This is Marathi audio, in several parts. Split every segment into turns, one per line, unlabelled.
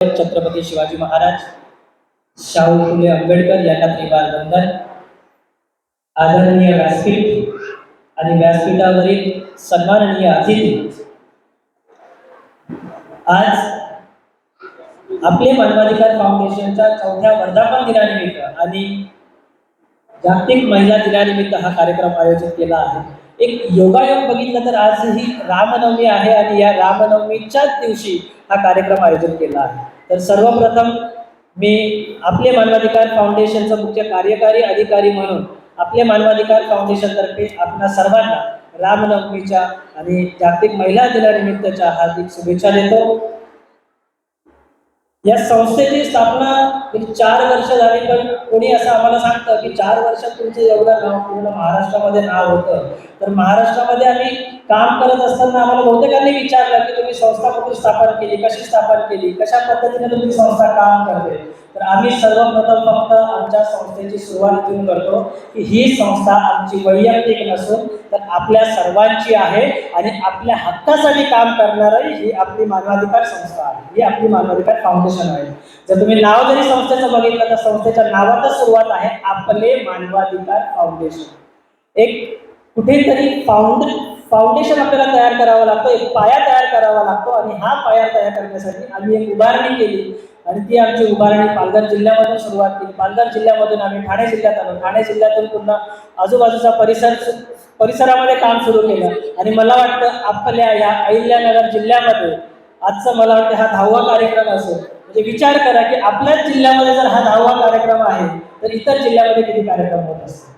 छत्रपती शिवाजी महाराज शाहू फुले आंबेडकर यांना त्रिवार वंदन. आदरणीय व्यासपीठ आणि व्यासपीठावरील सन्माननीय अतिथी. आज आपले मानवाधिकार फाउंडेशनच्या चौथ्या वर्धापन दिनानिमित्त आणि जागतिक महिला दिनानिमित्त हा कार्यक्रम आयोजित केला आहे. एक योगायोग बघितलं तर आज ही रामनवमी आहे आणि या रामनवमीच्याच दिवशी हा कार्यक्रम आयोजित केला आहे. तर सर्वप्रथम मी आपले मानवाधिकार फाउंडेशनचा मुख्य कार्यकारी अधिकारी म्हणून आपले मानवाधिकार फाउंडेशनतर्फे आपल्या सर्वांना रामनवमीच्या आणि जागतिक महिला दिनानिमित्तच्या हार्दिक शुभेच्छा देतो. या संस्थेची स्थापना चार वर्ष झाली पण कोणी असं आम्हाला सांगतं की चार वर्षात तुमचं एवढं नाव पूर्ण महाराष्ट्रामध्ये नाव होतं. तर महाराष्ट्रामध्ये आम्ही काम करत असताना आम्हाला बहुतेकांनी विचारलं की तुम्ही संस्था कुठून स्थापन केली कशी स्थापन केली कशा पद्धतीने तुमची संस्था काम करते? तर आम्ही सर्वप्रथम फक्त आमच्या संस्थेची सुरुवात इथून करतो की ही संस्था आमची वैयक्तिक नसून तर आपल्या सर्वांची आहे आणि आपल्या हक्कासाठी काम करणारी ही आपली मानवाधिकार संस्था आहे. ही आपली मानवाधिकार फाउंडेशन आहे. जर तुम्ही नाव जरी संस्थेचं बघितलं तर संस्थेच्या नावातच सुरुवात आहे आपले मानवाधिकार फाउंडेशन एक कुठेतरी फाउंड फाउंडेशन आपल्याला तयार करावं लागतं एक पाया तयार करावा लागतो आणि हा पाया तयार करण्यासाठी आम्ही एक उभारणी केली. आणि ती आमची उभारणी पालघर जिल्ह्यामधून सुरुवात केली. पालघर जिल्ह्यामधून आम्ही ठाणे जिल्ह्यात आलो. ठाणे जिल्ह्यातून पुन्हा आजूबाजूचा परिसर परिसरामध्ये काम सुरू केलं. आणि मला वाटतं आपल्या या अहिल्यानगर जिल्ह्यामध्ये आजचा मला वाटतं हा दहावा कार्यक्रम असेल. म्हणजे विचार करा की आपल्याच जिल्ह्यामध्ये जर हा दहावा कार्यक्रम आहे तर इतर जिल्ह्यामध्ये किती कार्यक्रम होत असतात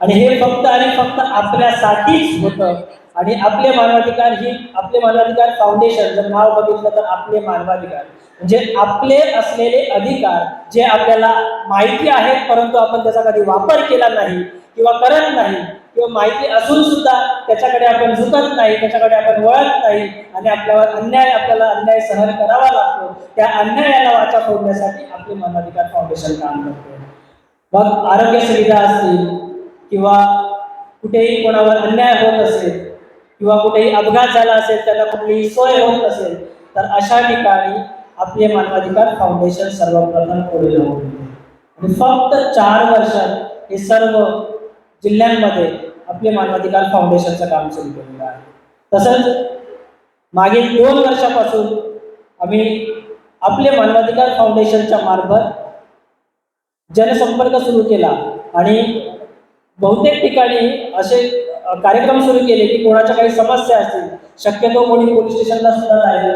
आणि हे फक्त आणि फक्त आपल्यासाठीच होतं. आणि आपले मानवाधिकार ही आपले मानवाधिकार फाउंडेशन जर नाव बघितलं तर आपले मानवाधिकार. म्हणजे आपले असलेले अधिकार जे आपल्याला माहिती आहेत परंतु आपण त्याचा कधी वापर केला नाही किंवा करत नाही किंवा माहिती असून सुद्धा त्याच्याकडे आपण झुकत नाही त्याच्याकडे आपण वळत नाही आणि आपल्यावर अन्याय आपल्याला अन्याय सहन करावा लागतो त्या अन्यायाला वाचा फोडण्यासाठी आपले मानवाधिकार फाउंडेशन काम करते. मग आरोग्य सुविधा असतील किंवा कुठेही कोणावर अन्याय होत असेल किंवा कुठेही अपघात झाला असेल त्याला कुठलीही सोय होत असेल तर अशा ठिकाणी आपले मानवाधिकार फाउंडेशन सर्वप्रथम पुढे आणि फक्त चार वर्षात हे सर्व जिल्ह्यांमध्ये आपले मानवाधिकार फाउंडेशनचं काम सुरू केलेलं आहे. तसंच मागील दोन वर्षापासून आम्ही आपले मानवाधिकार फाउंडेशनच्या मार्फत जनसंपर्क सुरू केला आणि बहुतेक ठिकाणी असे कार्यक्रम सुरू केले की कोणाच्या काही समस्या असतील शक्यतो कोणी पोलीस स्टेशनला सुद्धा जायला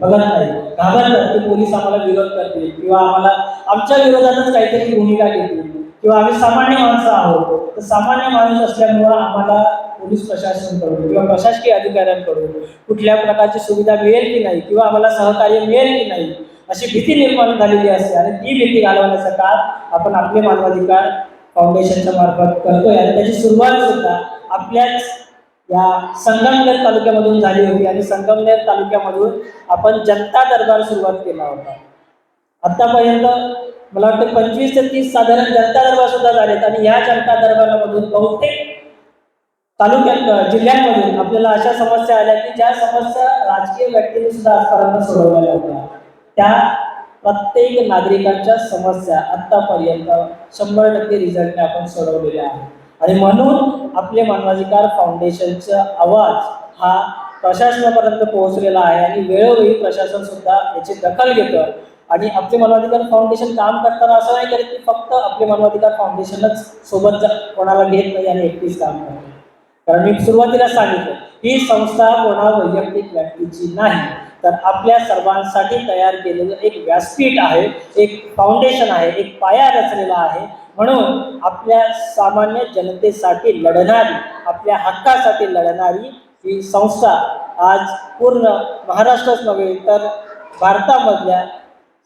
बघत नाही. घाबरतात की पोलीस आम्हाला विरोध करतील किंवा आम्हाला आमच्या विरोधातच काहीतरी भूमिका घेतील. किंवा आम्ही सामान्य माणसं आहोत तर सामान्य माणूस असल्यामुळं आम्हाला पोलीस प्रशासनकडून किंवा प्रशासकीय अधिकाऱ्यांकडून कुठल्या प्रकारची सुविधा मिळेल की नाही किंवा आम्हाला सहकार्य मिळेल की नाही अशी भीती निर्माण झालेली असते. आणि ती भीती घालवण्याचं काम आपण आपले मानवाधिकार फाउंडेशनच्या मार्फत करतोय. आणि त्याची सुरुवात सुद्धा आपल्याच या संगमनेर तालुक्यामधून झाली होती. आणि संगमनेर तालुक्यामधून आपण जनता दरबार सुरुवात केला होता. आतापर्यंत मला वाटतं पंचवीस ते तीस साधारण जनता दरबार सुद्धा झालेत. आणि या जनता दरबारामधून बहुतेक तालुक्यात जिल्ह्यांमधून आपल्याला अशा समस्या आल्या की ज्या समस्या राजकीय व्यक्तींनी सुद्धा आजपर्यंत सोडवलेल्या होत्या. त्या प्रत्येक नागरिकांच्या समस्या आतापर्यंत शंभर टक्के रिझल्टने आपण सोडवलेल्या आहेत. आणि म्हणून आपले मानवाधिकार फाउंडेशनचा आवाज हा प्रशासनापर्यंत पोहोचलेला आहे आणि वेळोवेळी प्रशासन सुद्धा याची दखल घेतं. आणि आपले मानवाधिकार फाउंडेशन काम करताना असं नाही करत की फक्त आपले मानवाधिकार फाउंडेशनच सोबत जा- कोणाला घेत नाही आणि एकटीच काम करते कारण मी सुरुवातीला सांगितलं ही संस्था कोणा वैयक्तिक व्यक्तीची नाही. तर आपल्या सर्वांसाठी तयार केलेलं एक व्यासपीठ आहे एक फाउंडेशन आहे एक पाया रचलेला आहे. म्हणून आपल्या सामान्य जनतेसाठी लढणारी आपल्या हक्कासाठी लढणारी ही संस्था आज पूर्ण महाराष्ट्रच नव्हे तर भारतामधल्या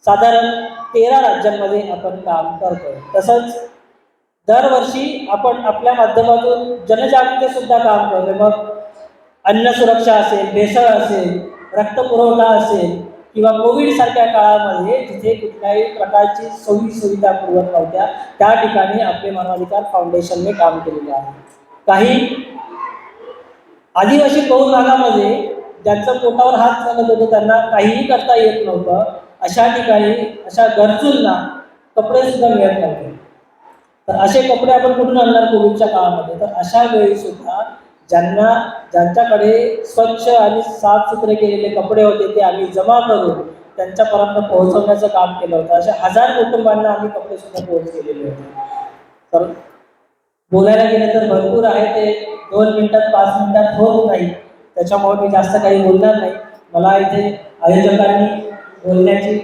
साधारण तेरा राज्यांमध्ये आपण काम करतो तसंच दरवर्षी आपण आपल्या माध्यमातून जनजागृतीसुद्धा काम करतो मग अन्न सुरक्षा असेल भेसळ असेल रक्तपुरवठा असेल किंवा कोविड सारख्या काळामध्ये जिथे कुठल्याही प्रकारची सोयी सुविधा पुरवत नव्हत्या त्या ठिकाणी आपले मानवाधिकार फाउंडेशनने काम केलेले आहे. काही आदिवासी बहुल भागामध्ये ज्यांचं पोटावर हात चालत होतं त्यांना काहीही करता येत नव्हतं. अशा ठिकाणी अशा गरजूंना कपडे सुद्धा मिळत नव्हते. तर असे कपडे आपण कुठून आणणार कोविडच्या काळामध्ये? तर अशा वेळी सुद्धा ज्यांना ज्यांच्याकडे स्वच्छ आणि साफसुथरे केलेले कपडे होते ते आम्ही जमा करून त्यांच्यापर्यंत पोहोचवण्याचं काम केलं होतं. अशा हजार कुटुंबांना आम्ही कपडे सुद्धा पोहोच केलेले होते. तर बोलायला गेलं तर भरपूर आहे ते. दोन मिनिटात पाच मिनिटात होत नाही. त्याच्यामुळे मी जास्त काही बोलणार नाही. मला इथे आयोजकांनी बोलण्याची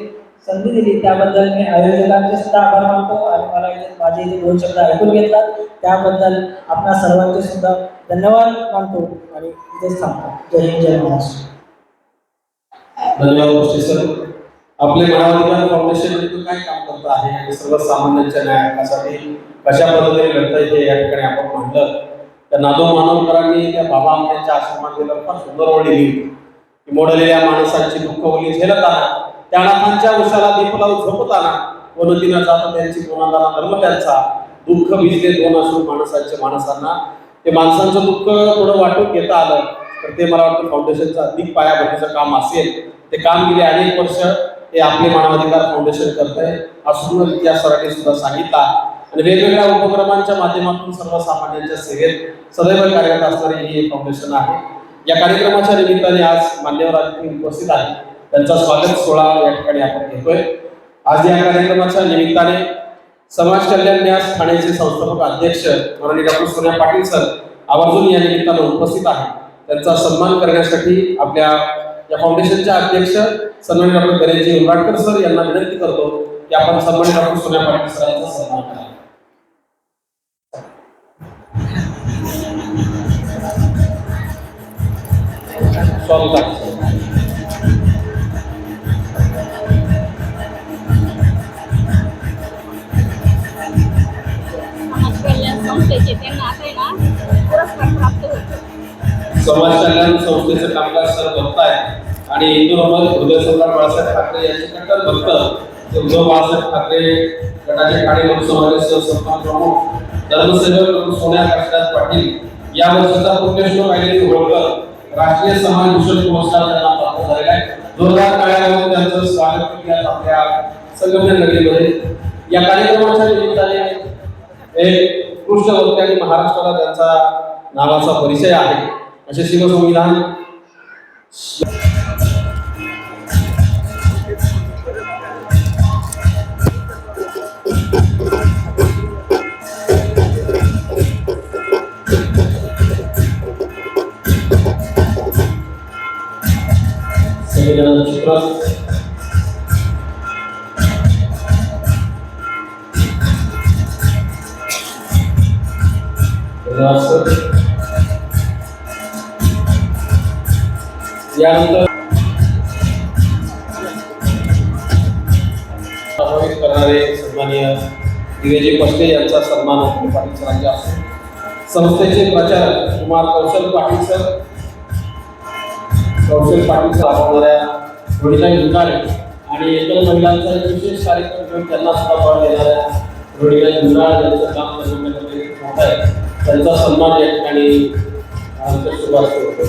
संधी दिली. त्याबद्दल मी आयोजकांचे सुद्धा आभार मानतो आणि मला इथे माझे इथे दोन शब्द ऐकून घेतला. त्याबद्दल आपल्या सर्वांचे सुद्धा धन्यवाद मानतो आणि इथेच थांबतो. जय हिंद जय महाराष्ट्र.
धन्यवाद गोष्टी सर. आपले मानवाधिकार फाउंडेशन नेमकं काय काम करत आहे? आणि सर्वसामान्यांच्या न्यायासाठी कशा पद्धतीने लढता येते या ठिकाणी आपण म्हटलं. तर नादो मानवकरांनी त्या बाबा आमच्या आश्रमात गेलं फार सुंदर ओळी लिहिली की मोडलेल्या माणसांची दुःख ओली झेलताना त्या अनाथांच्या उशाला दीप लावून झोपताना वनतीनं जात त्यांची कोणाला धर्म त्यांचा. दुःख भिजले दोन असून माणसांच्या माणसांना. ते माणसांचं दुःख थोडं वाटून घेता आलं तर ते मला वाटतं फाउंडेशनचं अधिक पायाभरणीचं काम असेल. ते काम गेले अनेक वर्ष हे आपले मानवाधिकार फाउंडेशन करत आहे असून सुंदर सरांनी सुद्धा सांगितला. आणि वेगवेगळ्या उपक्रमांच्या माध्यमातून सर्वसामान्यांच्या सेवेत सदैव कार्यरत असणारे हे फाउंडेशन आहे. या कार्यक्रमाच्या निमित्ताने आज मान्यवर उपस्थित आहे त्यांचा स्वागत सोहळा या ठिकाणी आपण घेतोय. आज या कार्यक्रमाच्या निमित्ताने समाज कल्याण न्यास ठाण्याचे संस्थापक अध्यक्ष माननीय डॉक्टर सोन्या पाटील सर आवर्जून या निमित्तानं उपस्थित आहे त्यांचा सन्मान करण्यासाठी आपल्या या फाउंडेशनच्या अध्यक्ष सन्मानित डॉक्टर गणेशजी उमराटकर सर यांना विनंती करतो की आपण सन्मानित डॉक्टर सोन्या पाटील सर यांचा सन्मान करा स्वागत
संस्थेचे त्यांना आता आहे ना पुरस्कार प्राप्त होतो.
समाज कल्याण संस्थेचं कामकाज सर बघतायत आणि इंदोरमध्ये हृदय सम्राट बाळासाहेब ठाकरे यांचे कट्टर भक्त उद्धव बाळासाहेब ठाकरे गटाचे ठाणे लोकसभेचे सन्मान प्रमुख धर्मसेवक डॉक्टर सोन्या काशीनाथ पाटील या वर्षाचा पुण्यश्लोक आहे होळकर राष्ट्रीय समाज भूषण पुरस्कार त्यांना प्राप्त झालेला आहे. जोरदार टाळ्यामध्ये त्यांचं स्वागत केलं आपल्या संगमनेर नगरीमध्ये या कार्यक्रमाच्या निमित्ताने एक उत्कृष्ट वक्ते आणि महाराष्ट्राला त्यांचा नावाचा परिचय आहे. असे शिवसंविधान संविधानाचं चित्र यानंतर समावेश करणारे सन्माननीय दिवेजी पष्टे यांचा सन्मान पाटील संस्थेचे प्रचारक कुमार कौशल पाटील सर कौशल पाटील सर राबवणाऱ्या रोहिताई दुकारे आणि इतर महिलांचा एक विशेष कार्यक्रम घेऊन त्यांना सुद्धा बळ देणाऱ्या रोहिताई दुराळ यांचं काम करण्यामध्ये मोठं आहे. त्यांचा सन्मान या ठिकाणी आमच्या सुरुवात करतो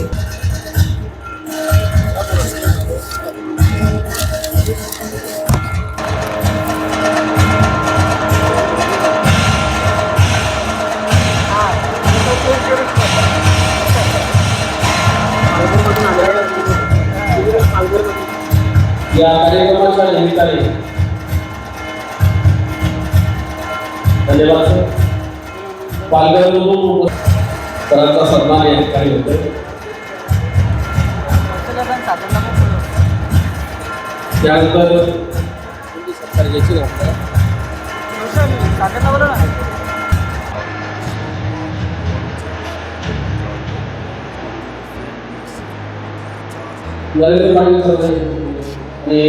या कार्यक्रमाच्या निमित्ताने धन्यवाद पालघर सरांचा सन्मान या ठिकाणी होतो. त्यानंतर नरेंद्र पाटील सर आणि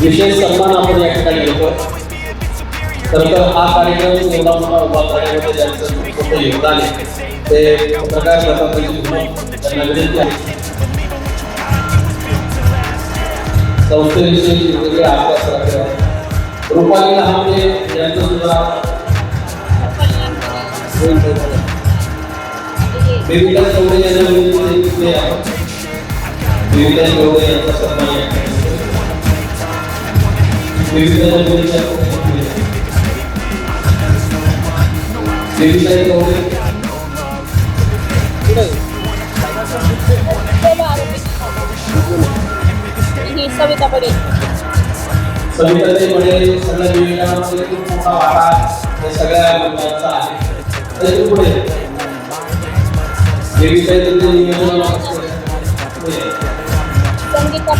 विशेष सन्मान आपण या ठिकाणी येतो तर हा कार्यक्रम निवडा उभा करण्यामध्ये त्यांचं मोठं योगदान आहे ते पत्रकार प्रतापजी धुमाळ यांना विनंती आहे संस्थेविषयी वेगवेगळे अभ्यास राहतात रुपाली लहानगे यांचं सुद्धा बेबिका चौधरी यांना विनंती आहे की ते बेबिका चौधरी यांचा सन्मान या ठिकाणी होतो. बेबिका चौधरीच्या बेबिका चौधरी
सविता पडेल
सविताचे वडील सगळ्या विवेकानंदमध्ये खूप मोठा वाटा सगळ्या लोकांचा आहे पुढे.
संगीता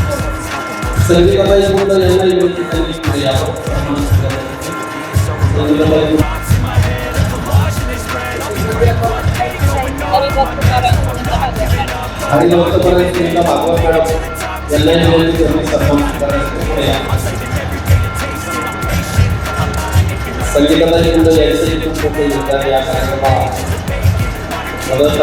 संगीताबाई पूर्ण यांना पुढे यावं. संगीताबाई
हरिभक्त भागवत
मॅडम यांना विनंती करून सन्मान करायचं पुढे या. संगीताबाई पूर्ण यांचंही खूप मोठं योगदान या कार्यक्रमात मदत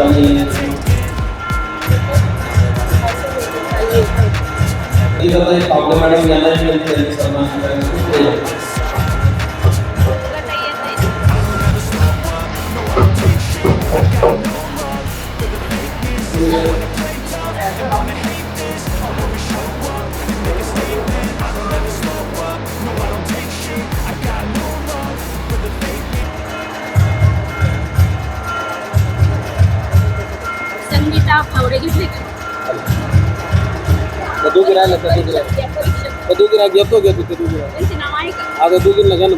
कधी राहिलं
परीक्षा द्या, परीक्षा.
कधी गिरा घेतो घेतो
त्यांचे नाव आहे का
आता दुधीला घ्या ना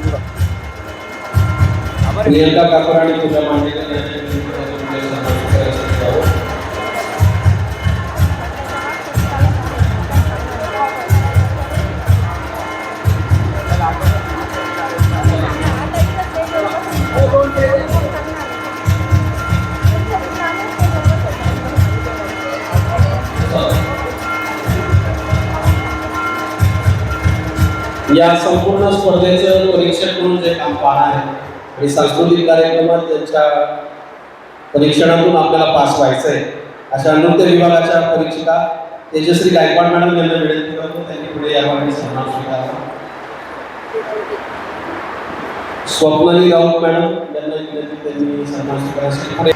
आणि मांडेकर स्पर्धेचं परीक्षक म्हणून जे काम पाहणार आहे. आणि सांस्कृतिक कार्यक्रमात त्यांच्या परीक्षणातून आपल्याला पास व्हायचं आहे अशा नृत्य विभागाच्या परीक्षिका तेजश्री गायकवाड मॅडम यांना विनंती करतो त्यांनी पुढे यावं सन्मान स्वीकारला स्वप्नाली राऊत मॅडम यांना विनंती त्यांनी सन्मान स्वीकारायसाठी पुढे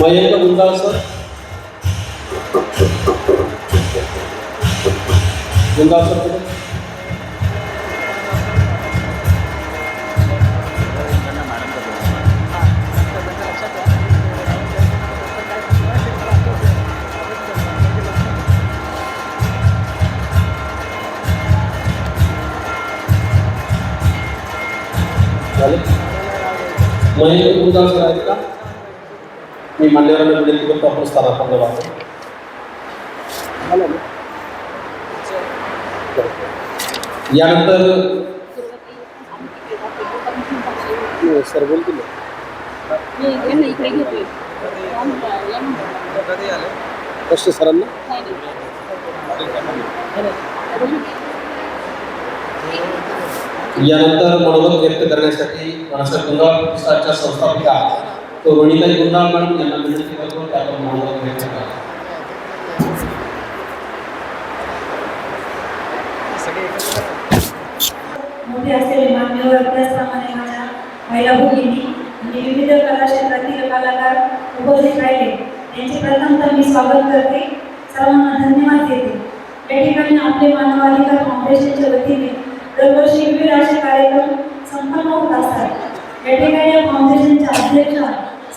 मयंक गुंजाळ सर गुंजाळ सर मान्यवरांना विनंती करतो आपण स्थानापन्न व्हावं यानंतर
सर बोलतील. कष्ट सरांना.
यानंतर मनोगत व्यक्त करण्यासाठी महाराष्ट्र प्रतिष्ठानच्या संस्थापिका तो पुन्हा आपण त्यांना विनंती करतो की आपण मनोगत व्यक्त करा
मोठे असलेले मान्यवर अभ्यासक्रमाने माझ्या महिला भगिनी आणि विविध कलाक्षेत्रातील कलाकार उपस्थित राहिले. यांचे प्रथमतः मी स्वागत करते. सर्वांना धन्यवाद देते. या ठिकाणी आपले मानवाधिकार फाउंडेशनच्या वतीने दरवर्षी विविध असे कार्यक्रम संपन्न होत असतात. या ठिकाणी या फाउंडेशनच्या अध्यक्षा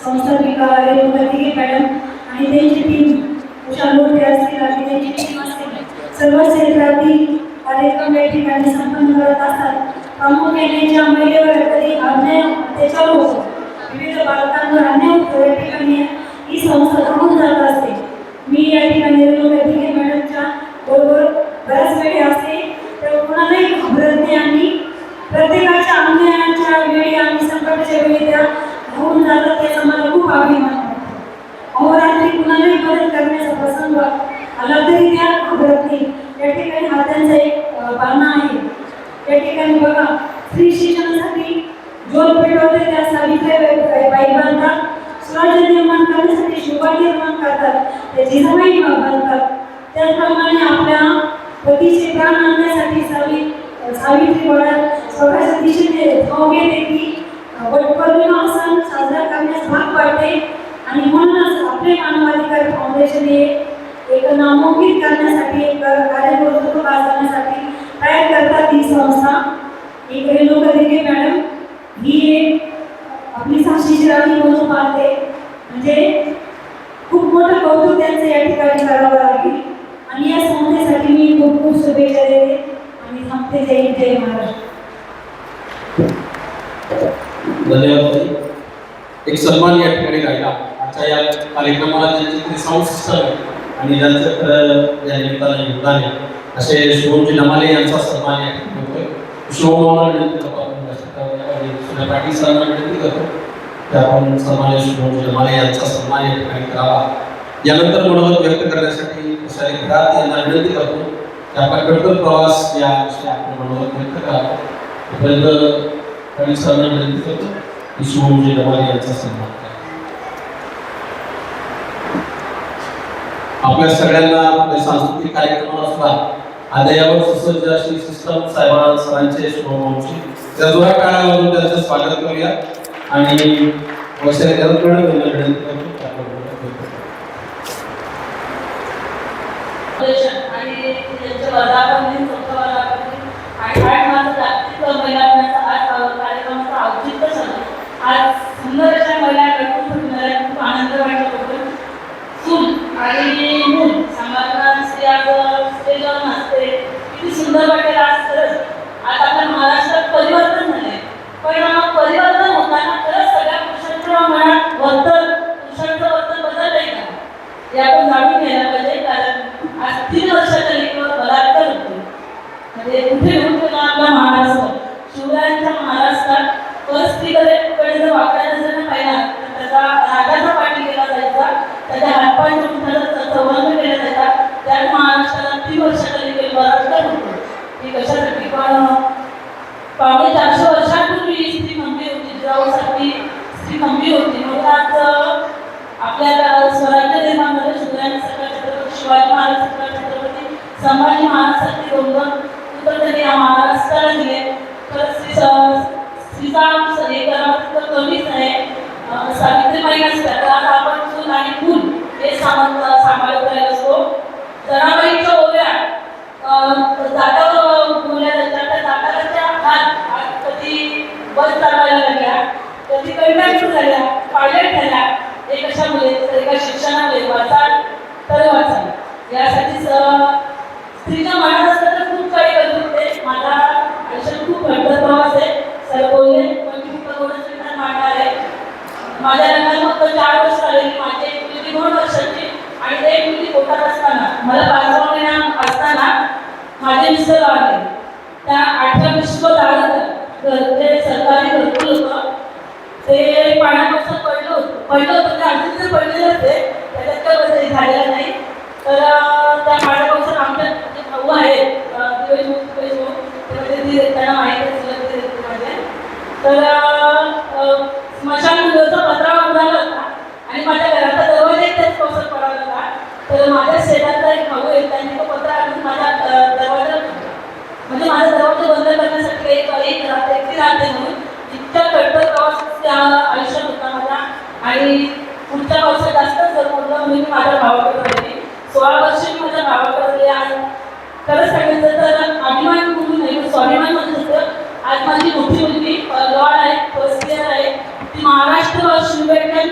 संस्थापिका रेणुकादिगे मॅडम. आणि त्यांची टीम उषा लोटे असतील आणि त्यांची टीम असतील सर्व क्षेत्रातील कार्यक्रम या ठिकाणी संपन्न करत असतात. प्रामुख्याने ज्या महिलेवर कधी अन्याय त्याच्यावर होतो विविध बालकांवर अन्याय होतो या ठिकाणी. ही संस्था थांबून जात असते. मी या ठिकाणी रेणुकादिगे मॅडमच्या बरोबर बऱ्याच वेळी असते. तर कोणालाही घाबरत नाही आणि प्रत्येकाच्या अन्यायाच्या वेळी आणि संकटाच्या वेळी त्या होऊन जातं त्याचा मला खूप अभिमान अहोरात्री कुणालाही मदत करण्याचा प्रसंग आला तरी त्या घाबरत नाही या ठिकाणी हा त्यांचा एक बाना बाणा आहे. त्या ठिकाणी बघा स्त्री शिक्षणासाठी जोर पेटवते त्या सावित्रीबाई बाई बांधतात. स्वराज्य निर्माण करण्यासाठी शोभा निर्माण करतात. त्या जिजाबाई बांधतात. त्याचप्रमाणे आपल्या पतीचे प्राण आणण्यासाठी सावी सावित्री वडात स्वतःच्या दिशेने धाव घेते की वटपौर्णिमा सण साजरा करण्यास भाग पाडते. आणि म्हणूनच आपले मानवाधिकार फाउंडेशन हे एक नामांकित करण्यासाठी एक कार्यकर्तृत्व गाजवण्यासाठी तयार करतात ही संस्था. एक रेणुका दिघे मॅडम ही एक आपली साक्षीची राणी म्हणून पाहते म्हणजे खूप मोठं कौतुक त्यांचं या ठिकाणी करावं लागेल. आणि या संस्थेसाठी मी खूप खूप शुभेच्छा देते. आणि थांबते. जय जय महाराष्ट्र.
धन्यवाद. एक सन्मान या ठिकाणी राहिला. आजच्या या कार्यक्रमाला ज्यांचे ते साऊंड सिस्टम आहे आणि ज्यांचं खरं या निमित्तानं योगदान आहे असे शुभमजी नमाले यांचा सन्मान या ठिकाणी होतोय. शुभमाला विनंती पाटील सरांना विनंती करतो की आपण सन्मान्य शुभमजी नमाले यांचा सन्मान या ठिकाणी करावा. यानंतर मनोगत व्यक्त करण्यासाठी तुषारी खरात यांना विनंती करतो की आपण कटकर प्रवास या विषयी आपण मनोगत व्यक्त करावा. तोपर्यंत पाटील सरांना विनंती करतो की शुभमजी नमाले यांचा सन्मान आपल्या सगळ्यांना आपल्या सांस्कृतिक कार्यक्रमाला सुद्धा अद्यायावर सुसज्ज अशी सिस्टम साहेबांना सरांचे शुभमंशी त्या जोरा काळावरून त्यांचं स्वागत करूया. आणि वैशाली गरज विनंती करतो
आणि त्यांच्या वर्धापन दिन चौथा वर्धापन दिन आणि आठ मार्च जागतिक महिला दिनाचा आज कार्यक्रमाचा औचित्य सण आज सुंदर अशा महिला भेटून भेटणाऱ्या खूप आनंद वाटला बघून सून आणि मूल समाजात स्त्रिया स्टेजवर नसते किती सुंदर वाटेल आज खरंच आज आपल्या महाराष्ट्रात परिवर्तन झाले पण परिवर्तन होताना खरंच सगळ्या पुरुषांच्या मनात वर्तन पुरुषांचं वर्तन बदललंय का? हे आपण जाणून घ्यायला पाहिजे कारण आज तीन वर्षाच्या लेखीवर बलात्कार होतो. म्हणजे कुठे होऊन गेला आपला महाराष्ट्र? शिवरायांच्या महाराष्ट्रात परिस्थितीकडे कडे जर वाकड्या जर पाहिला तर त्याचा रागाचा पाठी केला जायचा त्याच्या हातपाय जोडून त्याचा संवर्ग केला जायचा त्यात महाराष्ट्र तीन वर्षाच्या लेकीवर बलात्कार होतो ही कशासाठी पण पावणे चारशे वर्षांपूर्वी स्त्री मंदिर होती जिजाऊसाठी स्त्री मंदिर होती. म्हणून आज आपल्याला स्वराज्य निर्माण झालं शिवरायांनी सगळ्या छत्रपती शिवाजी महाराज सगळ्या छत्रपती संभाजी महाराजसाठी दोन दोन पुत्र त्यांनी या महाराष्ट्राला दिले. तर श्री श्रीचा हे करावं कमीच आहे. सावित्रीबाई नसत्या तर आज आपण चूल आणि फूल हे सामान सांभाळत राहिलो असतो जनाबाईच्या ओव्या जाता बोलल्या जातात त्या जाताच्या हात आज कधी बस चालवायला लागल्या. कधी कंडक्टर झाल्या. पायलट झाल्या हे कशामुळे तर एका शिक्षणामुळे वाचाल तर वाचाल. यासाठी स्त्रीच्या मनात असतं तर खूप काही करत होते. माझा आयुष्यात खूप घडत प्रवास आहे सर बोलले पण मी फक्त मांडणार आहे? माझ्या लग्नाला फक्त चार वर्ष आले माझी एक मुलगी दोन वर्षाची आणि एक मुलगी पोटात असताना. मला पाचवा महिना असताना माझे मिस्टर आले. त्या आठव्या विश्व झालं सरकारी भरपूर होतं. ते पाण्यापासून पडलं होतं. पडलं होतं म्हणजे ते अजून ते पडलेलं होते. त्याच्यात काय बदल झालेला नाही. तर त्या पाण्यापासून आमच्या जे भाऊ आहेत दिवेश भाऊ, सुरेश भाऊ, त्यांना ते माझे तर अं, पत्रा उडाला होता. आणि माझ्या घराचा दरवाजा त्याच पावसात पडाला होता. तर माझ्या शेतातला एक भाऊ आहे त्यांनी तो पत्रा आणून माझ्या दरवाजा म्हणजे माझं दरवाजा बंद करण्यासाठी एक एक राहते एकटी राहते म्हणून इतका कटकर प्रवास त्या आयुष्यात होता मला. आणि पुढच्या पावसात जास्तच जर म्हणलं म्हणून मी माझ्या भावाकडे राहिली सोळा वर्ष मी माझ्या भावाकडे राहिले आणि खरंच सांगितलं तर अभिमान म्हणून नाही पण स्वाभिमान म्हणत होतं. आज माझी मोठी मुलगी लॉड आहे फर्स्ट इयर आहे. ती महाराष्ट्र शिवबेटन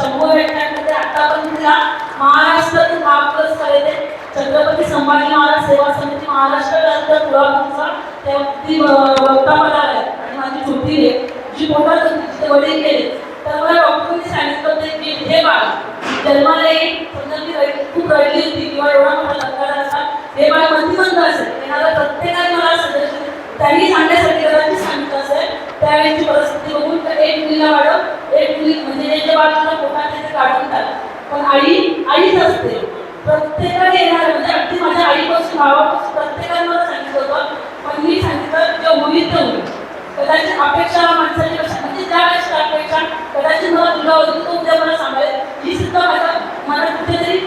शंभू बेटनमध्ये आतापर्यंत तिला महाराष्ट्रातील प्लस करायचे छत्रपती संभाजी महाराज सेवा समिती महाराष्ट्र पुरातनचा त्या ती बघता मला आणि माझी छोटी आहे जी पोटात तिचे वडील गेले. तर मला डॉक्टरांनी सांगितलं की हे बाळ जन्माला येईल समजा मी खूप रडली होती किंवा एवढा मोठा लग्न असा हे बाळ मंदिरबंद असेल. येणारा प्रत्येकाने मला सजेशन त्यांनी सांगण्यासाठी घरांनी सांगितलं असेल. त्यावेळेची परिस्थिती बघून तर एक मुलीला वाढव एक मुली म्हणजे जे जे बाळ तुला पोटात काढून टाक पण आई आईच असते. प्रत्येकाने येणार म्हणजे अगदी माझ्या आईपासून भावापासून प्रत्येकाने मला सांगितलं होतं. पण मी सांगितलं जे होईल ते होईल. कदाचित अपेक्षा माणसाची कशा म्हणजे ज्या वेळेस अपेक्षा कदाचित मला तुला होती तो उद्या मला सांगायला ही सुद्धा माझ्या मला कुठेतरी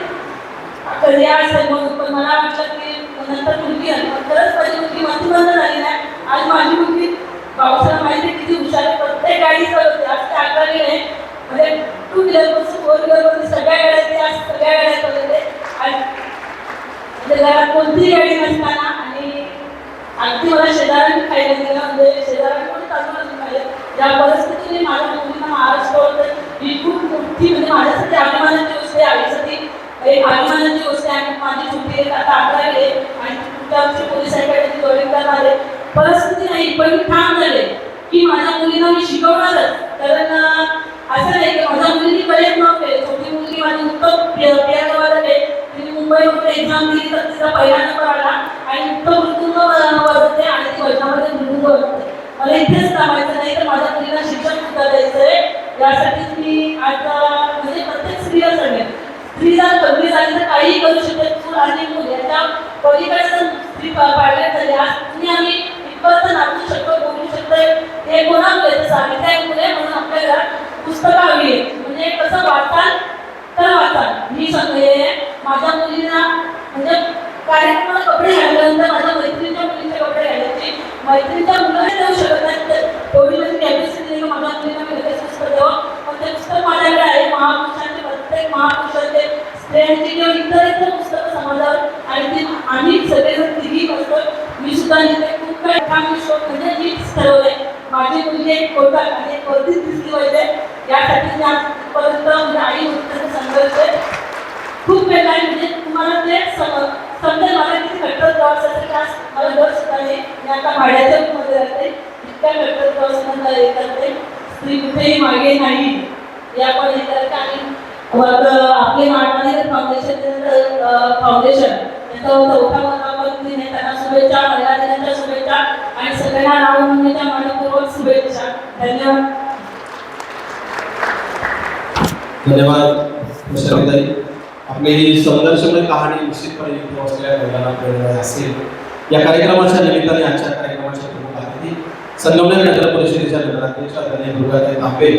कल्याण असेल म्हणून. पण मला वाटलं की नंतर मुलगी आली पण खरंच माझी मुलगी मंदिरबंद झाली नाही. आज माझी मुलगी पावसाला माहिती किती हुशार प्रत्येक गाडी चालवते. आज ते अकरावी म्हणजे टू व्हीलरपासून फोर व्हीलरपासून सगळ्या गाड्या ते आज सगळ्या गाड्या चालवते आणि म्हणजे घरात कोणतीही गाडी नसताना आणि अगदी मला शेजाऱ्यांनी खायला दिलं म्हणजे शेजाऱ्यांनी पण चांगलं खायला या परिस्थितीने माझ्या मुलींना महाराष्ट्रावर ही खूप मोठी म्हणजे माझ्यासाठी अभिमानाची गोष्ट आहे आईसाठी एक अभिमानाची गोष्ट आहे. आणि माझी छोटी एक आता अकरावी आहे. आणि पुढच्या वर्षी पोलीस अकॅडमी जॉईन करणार परिस्थिती नाही पण मी ठाम झाले की माझ्या मुलींना मी शिकवणारच. कारण असं नाही की माझ्या मुलींनी बरेच नव्हते छोटी मुलगी माझी उत्तम पियानो वादक आहे तिने एक्झाम दिली तर तिचा पहिला नंबर आला आणि उत्तम मृत्यूंग वाजवते आणि ती वजनामध्ये मृदुंग वाजवते मला इथेच थांबायचं नाही तर माझ्या मुलीला शिक्षण सुद्धा द्यायचं आहे. यासाठीच मी आता म्हणजे प्रत्येक स्त्रीला सांगेन स्त्री जर कमी झाली तर काहीही करू शकते चूल आणि मूल याच्या पलीकडे जर स्त्री पा- पाळण्यात झाली आज तुम्ही आम्ही इतपत नाचू शकतो बोलू शकतो हे कोणामुळे तर सावित्रीमुळे म्हणून आपल्या घरात पुस्तकं हवी म्हणजे कसं वाचाल? तर वाचाल मी सांगते माझ्या मुलींना म्हणजे कार्यक्रमाला कपडे घालल्यानंतर माझ्या मैत्रिणीच्या मुलींचे कपडे घालायचे. मैत्रिणीच्या मुलं देऊ शकत नाही तर तेवढी माझी कॅपॅसिटी नाही माझ्या मुलींना मी लगेच पुस्तक द्यावं पण ते पुस्तक माझ्याकडे आहे. महापुरुषांचे प्रत्येक महापुरुषांचे स्त्रियांची किंवा इतर इतर पुस्तकं समाजावर आणि ती आम्ही सगळेजण तिघी पुस्तक मी सुद्धा लिहिते खूप काही काम मी शोध म्हणजे मीच ठरवलंय. माझी मुलगी एक कोटा आणि एक वरतीच दिसली पाहिजे यासाठी मी आजपर्यंत म्हणजे आई होती संघर्ष खूप वेळ आहे म्हणजे तुम्हाला ते सम- मला किती कट्टर प्रवास असेल मला सुद्धा मी आता भाड्याच्या राहते. कट्टर हे करते. स्त्री कुठेही मागे नाही. या पण हे आणि वर आपले मानवाने फाउंडेशन फाउंडेशन यांचा चौथा वर्धापन दिन त्यांना शुभेच्छा महिला दिनाच्या शुभेच्छा आणि सगळ्यांना रामनवमीच्या शुभेच्छा. धन्यवाद.
धन्यवाद शरदाई आपली ही संघर्षमय कहाणी निश्चितपणे इथे असलेल्या महिलांना प्रेरणा असेल. या कार्यक्रमाच्या निमित्ताने आजच्या कार्यक्रमाच्या प्रमुख अतिथी संगमनेर नगर परिषदेच्या नगराध्यक्षा धन्य दुर्गाताई तांबे